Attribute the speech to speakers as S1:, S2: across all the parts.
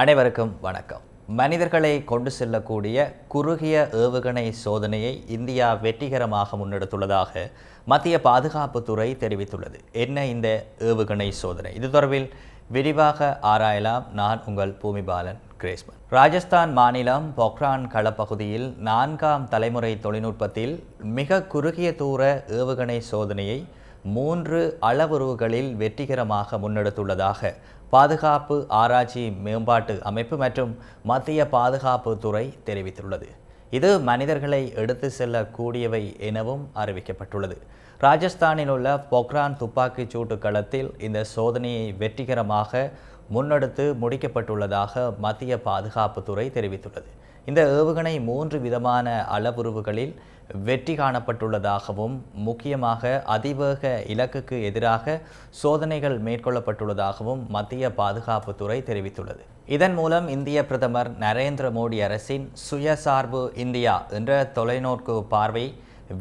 S1: அனைவருக்கும் வணக்கம். மனிதர்களை கொண்டு செல்லக்கூடிய குறுகிய ஏவுகணை சோதனையை இந்தியா வெற்றிகரமாக முன்னெடுத்துள்ளதாக மத்திய பாதுகாப்புத்துறை தெரிவித்துள்ளது. என்ன இந்த ஏவுகணை சோதனை? இது தொடர்பில் விரிவாக ஆராயலாம் நான் உங்கள் பூமிபாலன் கிரேஸ்மன். ராஜஸ்தான் மாநிலம் பொக்ரான் களப்பகுதியில் நான்காம் தலைமுறை தொழில்நுட்பத்தில் மிக குறுகிய தூர ஏவுகணை சோதனையை மூன்று அளவுருவுகளில் வெற்றிகரமாக முன்னெடுத்துள்ளதாக பாதுகாப்பு ஆராய்ச்சி மேம்பாட்டு அமைப்பு மற்றும் மத்திய பாதுகாப்பு துறை தெரிவித்துள்ளது. இது மனிதர்களை எடுத்து செல்லக்கூடியவை எனவும் அறிவிக்கப்பட்டுள்ளது. ராஜஸ்தானில் உள்ள பொக்ரான் துப்பாக்கிச் சூட்டு களத்தில் இந்த சோதனையை வெற்றிகரமாக முன்னெடுத்து முடிக்கப்பட்டுள்ளதாக மத்திய பாதுகாப்புத்துறை தெரிவித்துள்ளது. இந்த ஏவுகணை மூன்று விதமான அளவுருவுகளில் வெற்றி காணப்பட்டுள்ளதாகவும் முக்கியமாக அதிவேக இலக்குக்கு எதிராக சோதனைகள் மேற்கொள்ளப்பட்டுள்ளதாகவும் மத்திய பாதுகாப்புத்துறை தெரிவித்துள்ளது. இதன் மூலம் இந்திய பிரதமர் நரேந்திர மோடி அரசின் சுயசார்பு இந்தியா என்ற தொலைநோக்கு பார்வை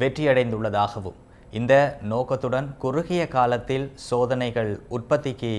S1: வெற்றியடைந்துள்ளதாகவும் இந்த நோக்கத்துடன் குறுகிய காலத்தில் சோதனைகள் உற்பத்திக்கு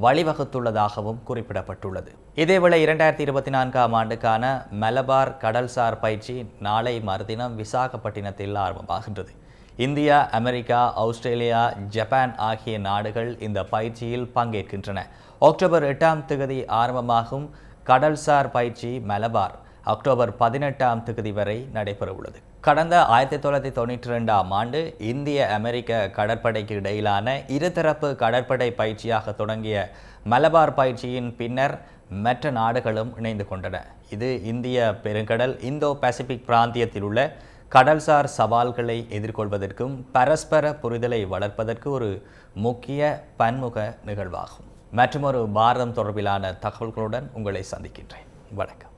S1: வழிவகுத்துள்ளதாகவும் குறிப்பிடப்பட்டுள்ளது. இதேவேளை இரண்டாயிரத்தி இருபத்தி நான்காம் ஆண்டுக்கான மலபார் கடல்சார் பயிற்சி நாளை மறுதினம் விசாகப்பட்டினத்தில் ஆரம்பமாகின்றது. இந்தியா அமெரிக்கா ஆஸ்திரேலியா ஜப்பான் ஆகிய நாடுகள் இந்த பயிற்சியில் பங்கேற்கின்றன. அக்டோபர் எட்டாம் தேதி ஆரம்பமாகும் கடல்சார் பயிற்சி மலபார். அக்டோபர் பதினெட்டாம் தேதி வரை நடைபெறவுள்ளது. கடந்த ஆயிரத்தி தொள்ளாயிரத்தி தொண்ணூற்றி ரெண்டாம் ஆண்டு இந்திய அமெரிக்க கடற்படைக்கு இடையிலான இருதரப்பு கடற்படை பயிற்சியாக தொடங்கிய மலபார் பயிற்சியின் பின்னர் மற்ற நாடுகளும் இணைந்து கொண்டன. இது இந்திய பெருங்கடல் இந்தோ பசிபிக் பிராந்தியத்தில் உள்ள கடல்சார் சவால்களை எதிர்கொள்வதற்கும் பரஸ்பர புரிதலை வளர்ப்பதற்கு ஒரு முக்கிய பன்முக நிகழ்வாகும். மற்றொரு பாரதம் தொடர்பிலான தகவல்களுடன் உங்களை சந்திக்கின்றேன். வணக்கம்.